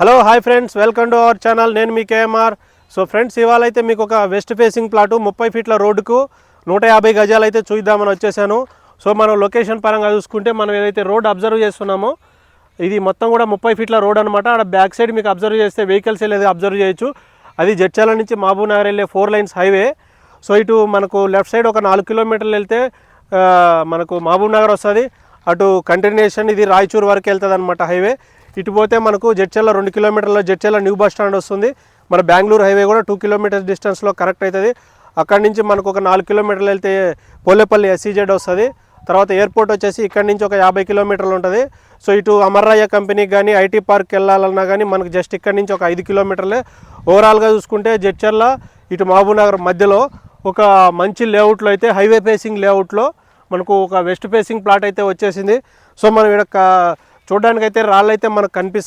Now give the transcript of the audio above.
Hello hi friends welcome to our channel. నేను మీ KMR. So friends ఇవాళ అయితే మీకు ఒక వెస్ట్ ఫేసింగ్ ప్లాటు ముప్పై ఫీట్ల రోడ్డుకు నూట యాభై గజాలు అయితే చూద్దామని వచ్చేసాను. సో మనం లొకేషన్ పరంగా చూసుకుంటే మనం ఏదైతే రోడ్ అబ్జర్వ్ చేస్తున్నామో ఇది మొత్తం కూడా ముప్పై ఫీట్ల రోడ్ అనమాట అక్కడ బ్యాక్ సైడ్ మీకు అబ్జర్వ్ చేస్తే వెహికల్స్ వెళ్ళేది అబ్జర్వ్ చేయొచ్చు. అది జడ్చాల నుంచి మహబూబ్ నగర్ వెళ్ళే ఫోర్ లైన్స్ హైవే. సో ఇటు మనకు లెఫ్ట్ సైడ్ ఒక నాలుగు కిలోమీటర్లు వెళ్తే మనకు మహబూబ్ నగర్ వస్తుంది. అటు కంటిన్యూషన్ ఇది రాయచూర్ వరకు వెళ్తుంది అనమాట హైవే. ఇటు పోతే మనకు జడ్చల్ల రెండు కిలోమీటర్ల జడ్చల్ల న్యూ బస్ స్టాండ్ వస్తుంది. మన బెంగళూరు హైవే కూడా టూ కిలోమీటర్స్ డిస్టెన్స్లో కరెక్ట్ అవుతుంది అక్కడి నుంచి మనకు ఒక నాలుగు కిలోమీటర్లు వెళ్తే పోలేపల్లి ఎస్సీజెడ్ వస్తుంది. తర్వాత ఎయిర్పోర్ట్ వచ్చేసి ఇక్కడి నుంచి ఒక యాభై కిలోమీటర్లు ఉంటుంది. సో ఇటు అమర్రాయ కంపెనీకి కానీ ఐటీ పార్క్ వెళ్ళాలన్నా కానీ మనకు జస్ట్ ఇక్కడి నుంచి ఒక ఐదు కిలోమీటర్లే ఓవరాల్గా చూసుకుంటే జడ్చర్ల ఇటు మహబూబ్నగర్ మధ్యలో ఒక మంచి లేఅవుట్లో అయితే హైవే ఫేసింగ్ లేఅవుట్లో మనకు ఒక వెస్ట్ ఫేసింగ్ ప్లాట్ అయితే వచ్చేసింది. సో మనం ఇక్కడ చూడడానికి అయితే రాళ్ళు అయితే మనకు కనిపిస్తలేదు